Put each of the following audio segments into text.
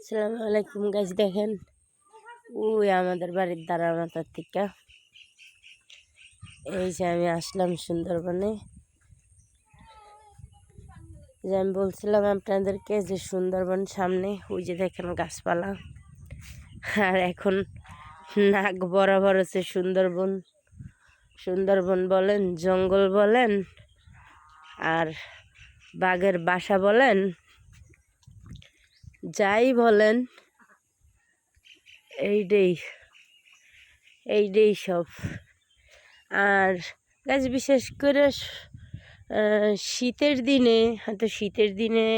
আসসালামু আলাইকুম গাছ দেখেন। ওই আমাদের বাড়ির দ্বারা মাথার থেকে। এই যে আমি আসলাম সুন্দরবনে। যে আমি বলছিলাম আপনাদেরকে যে সুন্দরবন সামনে, ওই যে দেখেন গাছপালা। আর এখন নাক বরাবর আছে সুন্দরবন। সুন্দরবন বলেন, জঙ্গল বলেন, আর বাঘের বাসা বলেন যাই বলেন এইটাই এইটাই সব। আর গাছ বিশেষ করে শীতের দিনে, হয়তো শীতের দিনে,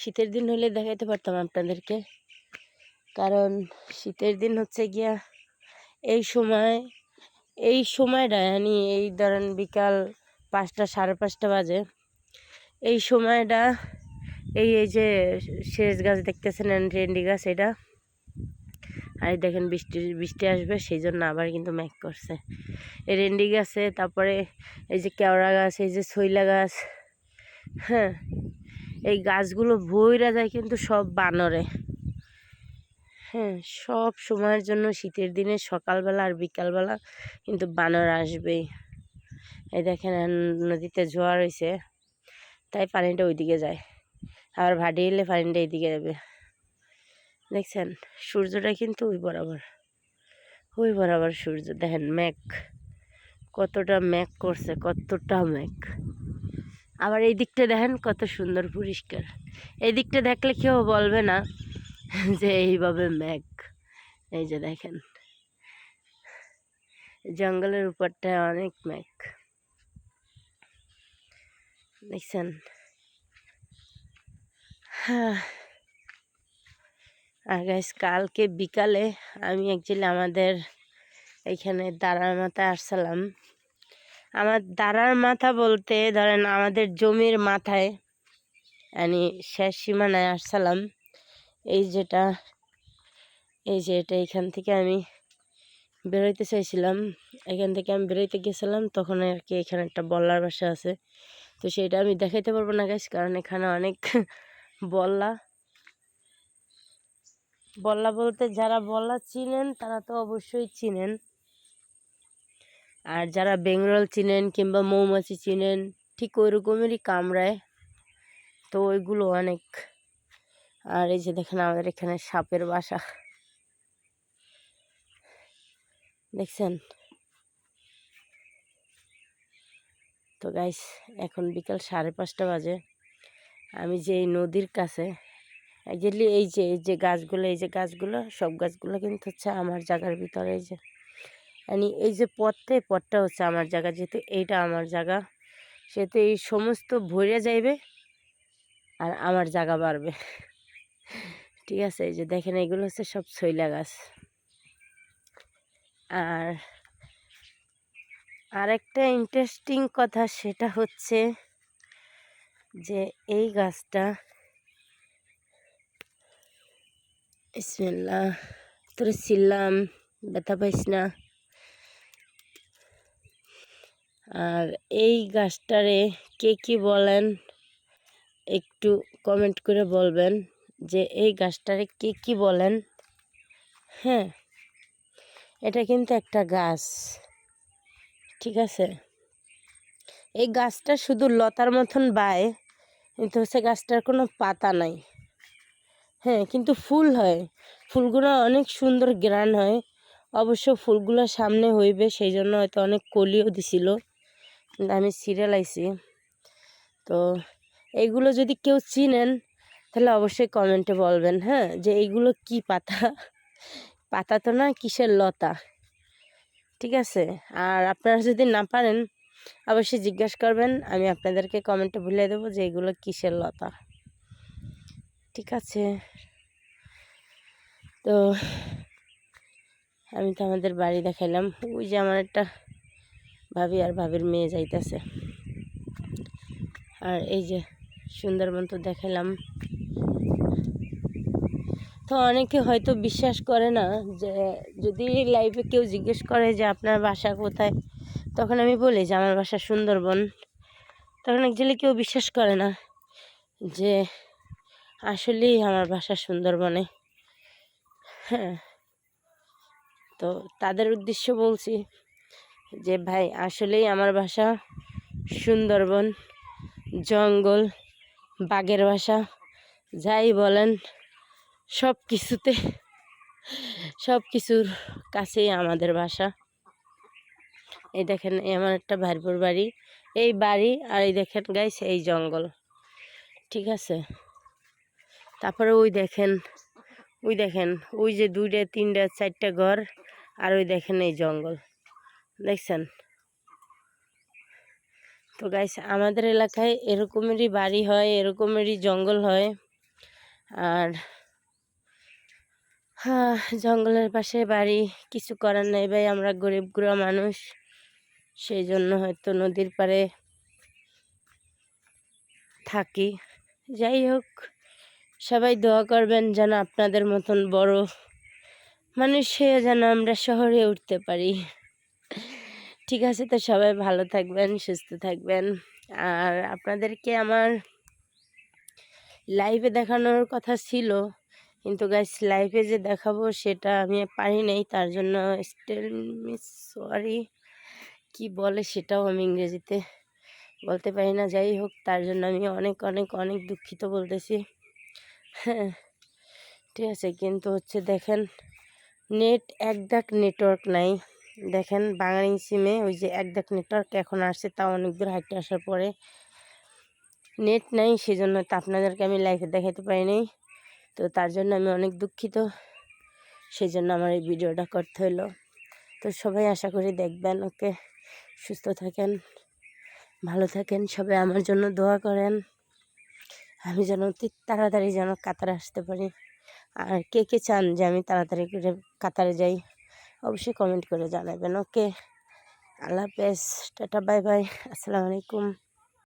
শীতের দিন হলে দেখাইতে পারতাম আপনাদেরকে। কারণ শীতের দিন হচ্ছে গিয়া, এই সময়, এই সময়টা মানে এই ধরেন বিকাল পাঁচটা, সাড়ে পাঁচটা বাজে, এই সময়টা এই এই যে শেষ গাছ দেখতেছেন রেন্ডি গাছ এটা? আর দেখেন বৃষ্টি বৃষ্টি আসবে সেই জন্য আবার কিন্তু ম্যাক করছে। এই রেন্ডি গাছে, তারপরে এই যে কেওড়া গাছ, এই যে ছইলা গাছ হ্যাঁ এই গাছগুলো ভইরা যায় কিন্তু সব বানরে। হ্যাঁ সব সময়ের জন্য শীতের দিনে সকালবেলা আর বিকালবেলা কিন্তু বানর আসবেই। এই দেখেন, নদীতে জোয়ার হয়েছে তাই পানিটা ওইদিকে যায়। আবার ভাটি এলে পানিটা এইদিকে যাবে। দেখছেন? সূর্যটা কিন্তু ওই বরাবর। ওই বরাবর সূর্য। দেখেন মেঘ কতটা মেঘ করছে, কতটা মেঘ আবার এই দিকটা দেখেন কত সুন্দর পরিষ্কার। এই দিকটা দেখলে কেউ বলবে না যে এইভাবে মেঘ এই যে দেখেন। জঙ্গলের উপরটায় অনেক মেঘ দেখছেন? আর গাইস কালকে বিকালে আমি অ্যাকচুয়ালি আমাদের এইখানে দাঁড়ার মাথায় আসছিলাম। আমার দাঁড়ার মাথা বলতে ধরেন আমাদের জমির মাথায় আমি শেষ সীমানায় আসছিলাম। এই যেটা, এই যে এটা এখান থেকে আমি বেরোইতে চাইছিলাম। এখান থেকে আমি বেরোইতে গেছিলাম, তখন আর কি এখানে একটা বল্লার বাসা আছে। তো সেটা আমি দেখাইতে পারব না গাছ কারণ এখানে অনেক বল্লা। বল্লা বলতে যারা বল্লা চিনেন, তারা তো অবশ্যই চিনেন। আর যারা বেঙ্গল চিনেন কিংবা মৌমাছি চিনেন, ঠিক ওই রকমেরই কামড়ায়। তো ওইগুলো অনেক। আর এই যে দেখেন আমাদের এখানে সাপের বাসা। দেখছেন? তো গাইস এখন বিকাল সাড়ে পাঁচটা বাজে। আমি যে এই নদীর কাছে একজাক্টলি এই যে এই যে গাছগুলো, এই যে গাছগুলো, সব গাছগুলো কিন্তু হচ্ছে আমার জায়গার ভিতরে এই যে। মানে এই যে পথটা পথটা হচ্ছে আমার জায়গা, যেহেতু এইটা আমার জায়গা, সেহেতু এই সমস্ত ভরে যাইবে আর আমার জায়গা বাড়বে। ঠিক আছে, এই যে দেখেন, এগুলো হচ্ছে সব ছইলা গাছ। আর আরেকটা ইন্টারেস্টিং কথা, সেটা হচ্ছে যে এই গাছটা ইসমিল্লা, তোরে ছিলাম, ব্যথা পাইস না। আর এই গাছটারে কে কি বলেন, একটু কমেন্ট করে বলবেন যে এই গাছটারে কে কি বলেন। হ্যাঁ এটা কিন্তু একটা গাছ, ঠিক আছে? এই গাছটা শুধু লতার মতন বায় কিন্তু হচ্ছে গাছটার কোনো পাতা নাই। হ্যাঁ কিন্তু ফুল হয়। ফুলগুলো অনেক সুন্দর গ্রান হয়। অবশ্য ফুলগুলো সামনে হইবে সেই জন্য হয়তো অনেক কলিও দিছিল। আমি সিরিয়াল আইছি। তো এইগুলো যদি কেউ চিনেন, তাহলে অবশ্যই কমেন্টে বলবেন হ্যাঁ যে এইগুলো কি পাতা? পাতা তো না, কিসের লতা? ঠিক আছে? আর আপনারা যদি না পারেন অবশ্যই জিজ্ঞেস করবেন, আমি আপনাদেরকে কমেন্টে ভুলে দেবো যে এগুলো কিসের লতা। ঠিক আছে। তো, আমি তো আমাদের বাড়ি দেখাইলাম। ওই যে আমার একটা ভাবি আর ভাবির মেয়ে যাইতেছে। আর এই যে সুন্দরবন তো দেখাইলাম। তো অনেকে হয়তো বিশ্বাস করে না যে, যদি লাইফে কেউ জিজ্ঞেস করে যে আপনার বাসা কোথায়? তখন আমি বলি যে, আমার বাসা সুন্দরবন। তখন অ্যাকচুয়ালি কেউ বিশ্বাস করে না যে, আসলেই আমার বাসা সুন্দরবনে। হ্যাঁ। তো তাদের উদ্দেশ্য বলছি যে, ভাই, আসলেই আমার বাসা সুন্দরবন, জঙ্গল, বাঘের বাসা, যাই বলেন সব কিছুতে সব কিছুর কাছেই আমাদের বাসা। এই দেখেন আমার একটা ভাইপুর বাড়ি। এই বাড়ি আর এই দেখেন গাইস এই জঙ্গল। ঠিক আছে? তারপরে ওই দেখেন ওই দেখেন, ওই যে দুইটা, তিনটা, চারটা ঘর আর ওই দেখেন এই জঙ্গল। দেখছেন? তো গাইস আমাদের এলাকায় এরকমেরই বাড়ি হয়, এরকমেরই জঙ্গল হয়। আর হ্যাঁ জঙ্গলের পাশে বাড়ি, কিছু করার নাই ভাই, আমরা গরিব গুড়া মানুষ। সেই জন্য হয়তো নদীর পাড়ে থাকি। যাই হোক, সবাই দোয়া করবেন যেন আপনাদের মতন বড় মানুষ যেন আমরা শহরে উঠতে পারি। ঠিক আছে, তো সবাই ভালো থাকবেন, সুস্থ থাকবেন। আর আপনাদেরকে আমার লাইভে দেখানোর কথা ছিল, কিন্তু গাইস লাইভে যে দেখাবো সেটা আমি পারি নাই, তার জন্য স্টিল মিস সরি কি বলে সেটাও আমি ইংরেজিতে বলতে পারি না। যাই হোক, তার জন্য আমি অনেক অনেক অনেক দুঃখিত বলতেছি। হ্যাঁ ঠিক আছে, কিন্তু হচ্ছে দেখেন, নেট এক দাক নেটওয়ার্ক নাই। দেখেন, বাঙালি সিমে ওই যে এক দাক নেটওয়ার্ক এখন আসছে, তাও অনেক দূর হাঁটতে আসার পরে। নেট নাই, সেজন্য তো আপনাদেরকে আমি লাইভে দেখাতে পারিনি তো তার জন্য আমি অনেক দুঃখিত। সেই জন্য আমার এই ভিডিওটা করতে হলো তো সবাই আশা করি দেখবেন, ওকে? সুস্থ থাকেন, ভালো থাকেন, সবাই আমার জন্য দোয়া করেন। আমি যেন অতি তাড়াতাড়ি যেন কাতারে আসতে পারি। আর কে কে চান যে আমি তাড়াতাড়ি করে কাতারে যাই, অবশ্যই কমেন্ট করে জানাবেন। ওকে আল্লাহ হাফেজ, টাটা বাই বাই আসসালামু আলাইকুম।